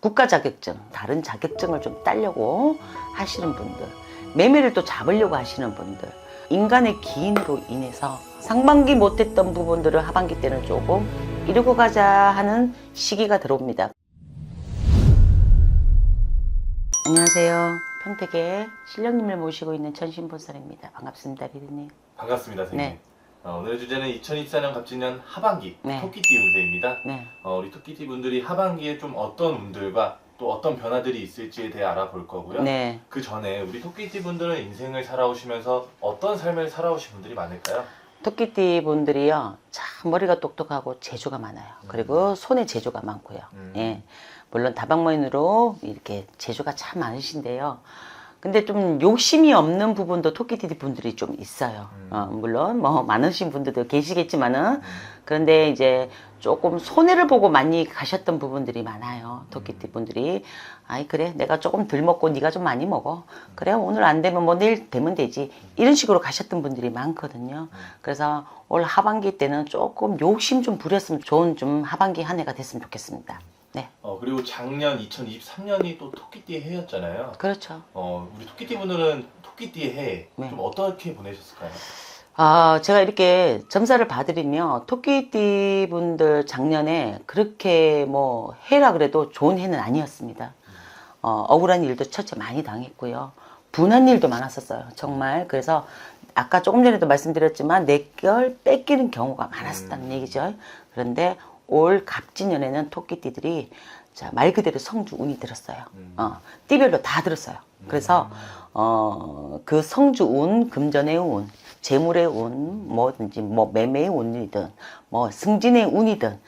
국가 자격증, 다른 자격증을 좀 따려고 하시는 분들, 매매를 또 잡으려고 하시는 분들, 인간의 기인으로 인해서 상반기 못했던 부분들을 하반기 때는 조금 이루고 가자 하는 시기가 들어옵니다. 안녕하세요. 평택의 신령님을 모시고 있는 천신본설입니다. 반갑습니다, 비디님. 반갑습니다, 선생님. 네. 어, 오늘의 주제는 2024년 갑진년 하반기 네. 토끼띠 운세입니다. 네. 어, 우리 토끼띠 분들이 하반기에 좀 어떤 운들과 또 어떤 변화들이 있을지에 대해 알아볼 거고요. 네. 그 전에 우리 토끼띠 분들은 인생을 살아오시면서 어떤 삶을 살아오신 분들이 많을까요? 토끼띠 분들이요, 참 머리가 똑똑하고 재주가 많아요. 그리고 손에 재주가 많고요. 음. 예. 물론 다방면으로 이렇게 재주가 참 많으신데요. 근데 좀 욕심이 없는 부분도 토끼띠 분들이 좀 있어요. 음. 어, 물론 뭐 많으신 분들도 계시겠지만은 그런데 이제 조금 손해를 보고 많이 가셨던 부분들이 많아요. 토끼띠 분들이 아이 그래 내가 조금 덜 먹고 네가 좀 많이 먹어. 그래 오늘 안 되면 뭐 내일 되면 되지. 이런 식으로 가셨던 분들이 많거든요. 그래서 올 하반기 때는 조금 욕심 좀 부렸으면 좋은 좀 하반기 한 해가 됐으면 좋겠습니다. 네, 어, 그리고 작년 2023년이 또 토끼띠 해였잖아요. 그렇죠. 어, 우리 토끼띠 분들은 토끼띠 해좀 네. 어떻게 보내셨을까요? 아, 제가 이렇게 점사를 봐드리면 토끼띠 분들 작년에 그렇게 뭐 해라 그래도 좋은 해는 아니었습니다. 어, 억울한 일도 첫째 많이 당했고요. 분한 일도 많았었어요. 정말. 그래서 아까 조금 전에도 말씀드렸지만 내 걸 뺏기는 경우가 많았었다는 음. 얘기죠. 그런데 올 갑진년에는 토끼띠들이 자, 말 그대로 성주 운이 들었어요. 음. 어, 띠별로 다 들었어요. 그래서 어, 그 성주 운, 금전의 운, 재물의 운, 뭐든지 뭐 매매의 운이든 뭐 승진의 운이든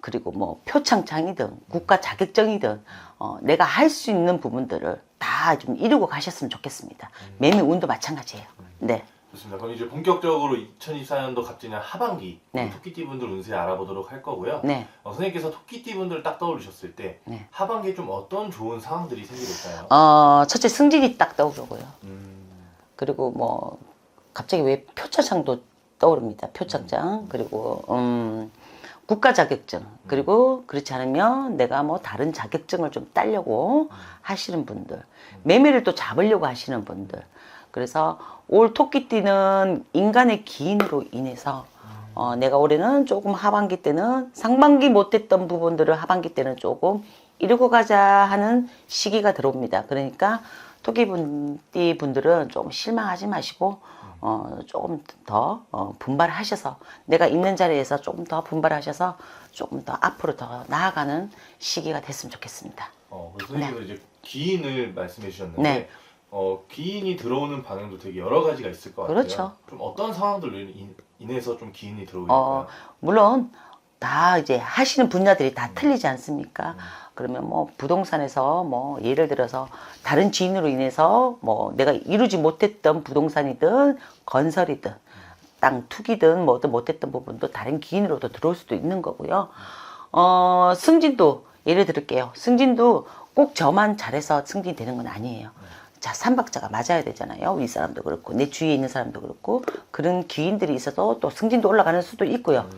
그리고 뭐 표창장이든 국가 자격증이든 어, 내가 할 수 있는 부분들을 다 좀 이루고 가셨으면 좋겠습니다. 매매 운도 마찬가지예요. 네. 좋습니다. 그럼 이제 본격적으로 2024년도 갑진년 하반기 네. 토끼띠 분들 운세 알아보도록 할 거고요. 네. 어, 선생님께서 토끼띠 분들을 딱 떠올리셨을 때 네. 하반기에 좀 어떤 좋은 상황들이 생길까요? 어, 첫째 승진이 딱 떠오르고요. 음, 그리고 뭐 갑자기 왜 표창장도 떠오릅니다. 표창장 그리고 음 국가 자격증 그리고 그렇지 않으면 내가 뭐 다른 자격증을 좀 따려고 하시는 분들 매매를 또 잡으려고 하시는 분들 그래서 올 토끼띠는 인간의 기인으로 인해서 어, 내가 올해는 조금 하반기 때는 상반기 못했던 부분들을 하반기 때는 조금 이루고 가자 하는 시기가 들어옵니다. 그러니까 토끼띠 분들은 조금 실망하지 마시고 어, 조금 더 어, 분발하셔서 내가 있는 자리에서 조금 더 분발하셔서 조금 더 앞으로 더 나아가는 시기가 됐으면 좋겠습니다. 어, 그래서 선생님께서 이제 기인을 말씀해 주셨는데 네. 어, 기인이 들어오는 방향도 되게 여러 가지가 있을 것 같아요. 그렇죠. 좀 어떤 상황들로 인- 인해서 좀 기인이 들어오게 어? 물론 다 이제 하시는 분야들이 다 틀리지 않습니까? 그러면 뭐 부동산에서 뭐 예를 들어서 다른 지인으로 인해서 뭐 내가 이루지 못했던 부동산이든 건설이든 땅 투기든 뭐든 못했던 부분도 다른 기인으로도 들어올 수도 있는 거고요. 어, 승진도 예를 들을게요. 승진도 꼭 저만 잘해서 승진되는 건 아니에요. 자, 삼박자가 맞아야 되잖아요. 위 사람도 그렇고, 내 주위에 있는 사람도 그렇고, 그런 기인들이 있어서 또 승진도 올라가는 수도 있고요.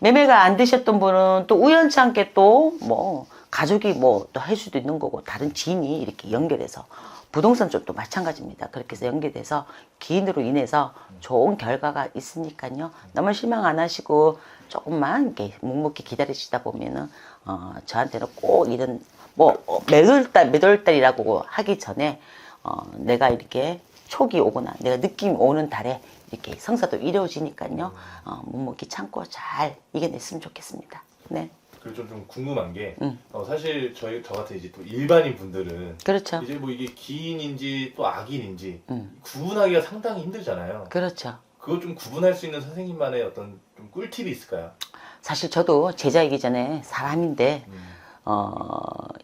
매매가 안 되셨던 분은 또 우연치 않게 또 뭐 가족이 뭐 또 할 수도 있는 거고 다른 지인이 이렇게 연결해서 부동산 쪽도 마찬가지입니다. 그렇게 해서 연결돼서 기인으로 인해서 좋은 결과가 있으니까요. 너무 실망 안 하시고 조금만 이렇게 묵묵히 기다리시다 보면은 어 저한테는 꼭 이런 뭐 어, 몇월 달, 몇월 달이라고 하기 전에 어 내가 이렇게 촉이 오거나 내가 느낌이 오는 달에 이렇게 성사도 이루어지니까요. 어, 묵묵히 참고 잘 이겨냈으면 좋겠습니다. 네. 그리고 좀, 좀 궁금한 게 음. 어, 사실 저희 저 같은 이제 또 일반인 분들은 그렇죠. 이제 뭐 이게 기인인지 또 악인인지 음. 구분하기가 상당히 힘들잖아요. 그렇죠. 그거 좀 구분할 수 있는 선생님만의 어떤 좀 꿀팁이 있을까요? 사실 저도 제자이기 전에 사람인데, 음. 어,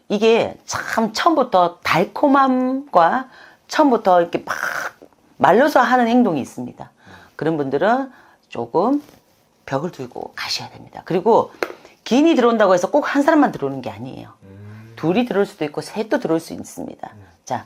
이게 참 처음부터 달콤함과 처음부터 이렇게 막 말려서 하는 행동이 있습니다. 그런 분들은 조금 벽을 두고 가셔야 됩니다. 그리고 기인이 들어온다고 해서 꼭 한 사람만 들어오는 게 아니에요. 음. 둘이 들어올 수도 있고 셋도 들어올 수 있습니다. 자,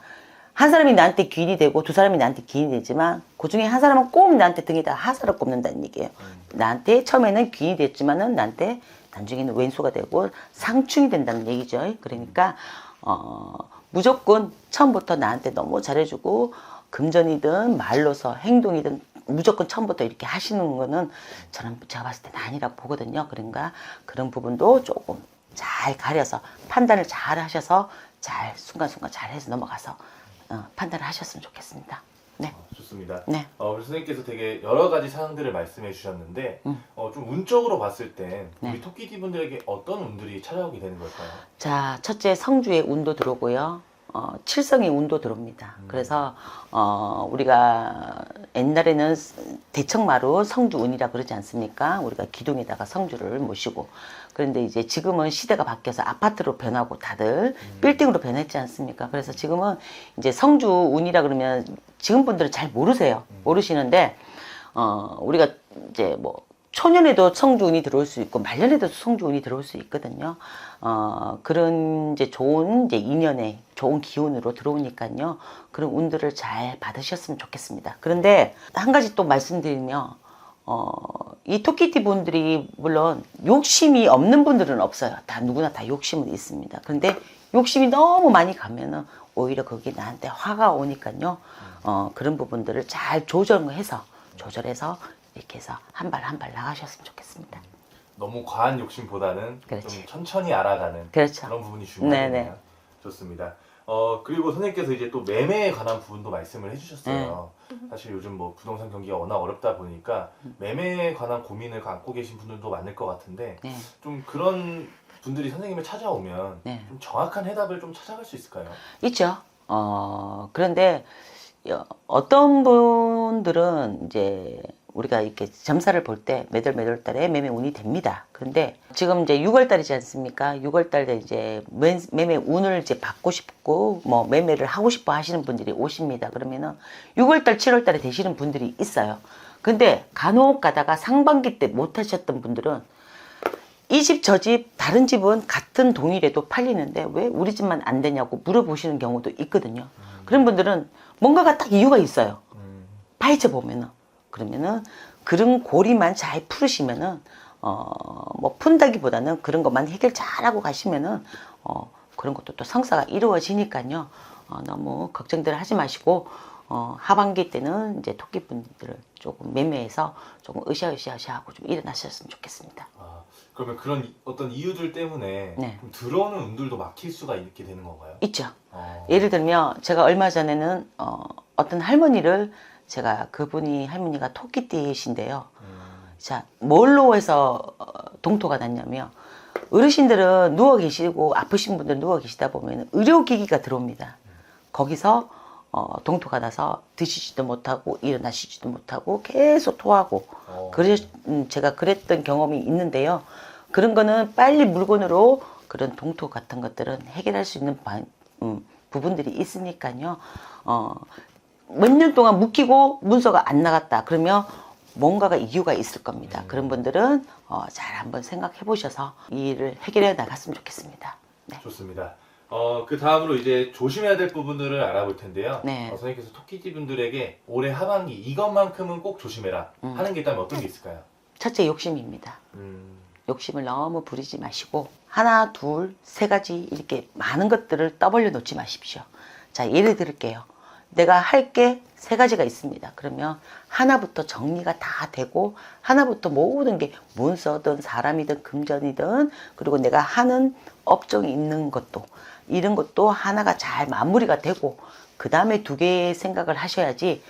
한 사람이 나한테 귀인이 되고 두 사람이 나한테 귀인이 되지만 그 중에 한 사람은 꼭 나한테 등에다 하사를 꼽는다는 얘기예요. 나한테 처음에는 귀인이 됐지만은 나한테 나중에는 왼수가 되고 상충이 된다는 얘기죠. 그러니까 어, 무조건 처음부터 나한테 너무 잘해주고 금전이든 말로서 행동이든 무조건 처음부터 이렇게 하시는 거는 저는 제가 봤을 때는 아니라고 보거든요. 그러니까 그런 부분도 조금 잘 가려서 판단을 잘 하셔서 잘 순간순간 잘 해서 넘어가서 어, 판단을 하셨으면 좋겠습니다. 좋습니다. 네. 어, 우리 선생님께서 되게 여러 가지 사항들을 말씀해 주셨는데 음. 어, 좀 운적으로 봤을 땐 우리 네. 토끼띠 분들에게 어떤 운들이 찾아오게 되는 걸까요? 자, 첫째 성주의 운도 들어오고요. 어, 칠성의 운도 들어옵니다. 음. 그래서 어, 우리가 옛날에는 대청마루 성주 운이라 그러지 않습니까? 우리가 기둥에다가 성주를 모시고 그런데 이제 지금은 시대가 바뀌어서 아파트로 변하고 다들 빌딩으로 변했지 않습니까? 그래서 지금은 이제 성주 운이라 그러면 지금 분들은 잘 모르세요. 모르시는데 어, 우리가 이제 뭐 초년에도 성주운이 들어올 수 있고 말년에도 성주운이 들어올 수 있거든요. 어, 그런 이제 좋은 이제 인연의 좋은 기운으로 들어오니까요. 그런 운들을 잘 받으셨으면 좋겠습니다. 그런데 한 가지 또 말씀드리면 어, 이 토끼띠 분들이 물론 욕심이 없는 분들은 없어요. 다 누구나 다 욕심은 있습니다. 그런데 욕심이 너무 많이 가면은 오히려 거기 나한테 화가 오니까요. 어, 그런 부분들을 잘 조정해서 조절해서 이렇게 해서 한 발 한 발 나가셨으면 좋겠습니다. 너무 과한 욕심보다는 그렇지. 좀 천천히 알아가는 그렇죠. 그런 부분이 중요하네요. 좋습니다. 어 그리고 선생님께서 이제 또 매매에 관한 부분도 말씀을 해주셨어요. 네. 사실 요즘 뭐 부동산 경기가 워낙 어렵다 보니까 매매에 관한 고민을 갖고 계신 분들도 많을 것 같은데 네. 좀 그런 분들이 선생님을 찾아오면 네. 좀 정확한 해답을 좀 찾아갈 수 있을까요? 있죠. 어, 그런데 여- 어떤 분들은 이제 우리가 이렇게 점사를 볼 때 매달 매달 달에 매매 운이 됩니다. 그런데 지금 이제 6월 달이지 않습니까? 6월 달에 이제 매- 매매 운을 이제 받고 싶고 뭐 매매를 하고 싶어 하시는 분들이 오십니다. 그러면은 6월 달, 7월 달에 되시는 분들이 있어요. 근데 간혹 가다가 상반기 때 못 하셨던 분들은 이 집 저 집 다른 집은 같은 동일에도 팔리는데 왜 우리 집만 안 되냐고 물어보시는 경우도 있거든요. 그런 분들은 뭔가가 딱 이유가 있어요. 음, 파헤쳐 보면은 그러면은 그런 고리만 잘 풀으시면은 어뭐 푼다기보다는 그런 것만 해결 잘하고 가시면은 어 그런 것도 또 성사가 이루어지니까요. 어 너무 걱정들 하지 마시고 어 하반기 때는 이제 토끼분들을 조금 매매해서 조금 으쌰으쌰으쌰하고 좀 일어나셨으면 좋겠습니다. 아, 그러면 그런 이- 어떤 이유들 때문에 네. 좀 들어오는 운들도 막힐 수가 있게 되는 건가요? 있죠. 어, 예를 들면 제가 얼마 전에는 어, 어떤 할머니를 제가 그분이 할머니가 토끼띠신데요. 음, 자, 뭘로 해서 어, 동토가 났냐면 어르신들은 누워 계시고 아프신 분들 누워 계시다 보면 의료기기가 들어옵니다. 거기서 어, 동토가 나서 드시지도 못하고 일어나시지도 못하고 계속 토하고 어, 그래 음, 제가 그랬던 경험이 있는데요. 그런 거는 빨리 물건으로 그런 동토 같은 것들은 해결할 수 있는 바- 음, 부분들이 있으니까요. 어, 몇 년 동안 묵히고 문서가 안 나갔다. 그러면 뭔가가 이유가 있을 겁니다. 음. 그런 분들은 어, 잘 한번 생각해 보셔서 이 일을 해결해 나갔으면 좋겠습니다. 네. 좋습니다. 어, 그 다음으로 이제 조심해야 될 부분들을 알아볼 텐데요. 네. 어, 선생님께서 토끼띠 분들에게 올해 하반기 이것만큼은 꼭 조심해라 음. 하는 게 있다면 어떤 게 있을까요? 첫째 욕심입니다. 음, 욕심을 너무 부리지 마시고 하나, 둘, 세 가지 이렇게 많은 것들을 떠벌려 놓지 마십시오. 자, 예를 들을게요. 내가 할 게 세 가지가 있습니다. 그러면 하나부터 정리가 다 되고 하나부터 모든 게 문서든 사람이든 금전이든 그리고 내가 하는 업종이 있는 것도 이런 것도 하나가 잘 마무리가 되고 그 다음에 두 개의 생각을 하셔야지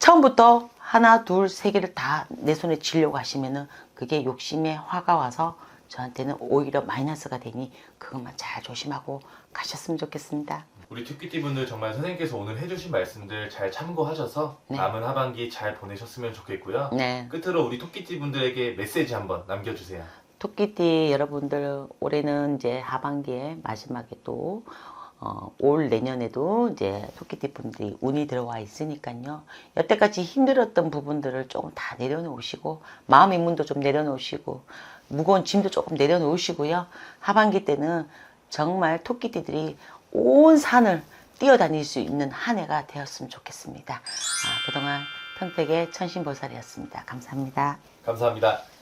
처음부터 하나, 둘, 세 개를 다 내 손에 쥐려고 하시면은 그게 욕심에 화가 와서 저한테는 오히려 마이너스가 되니 그것만 잘 조심하고 가셨으면 좋겠습니다. 우리 토끼띠 분들 정말 선생님께서 오늘 해주신 말씀들 잘 참고하셔서 네. 남은 하반기 잘 보내셨으면 좋겠고요. 네. 끝으로 우리 토끼띠 분들에게 메시지 한번 남겨주세요. 토끼띠 여러분들 올해는 이제 하반기에 마지막에 또 어, 올 내년에도 이제 토끼띠 분들이 운이 들어와 있으니까요. 여태까지 힘들었던 부분들을 조금 다 내려놓으시고 마음의 문도 좀 내려놓으시고 무거운 짐도 조금 내려놓으시고요. 하반기 때는 정말 토끼띠들이 온 산을 뛰어다닐 수 있는 한 해가 되었으면 좋겠습니다. 아, 그동안 평택의 천신보살이었습니다. 감사합니다. 감사합니다.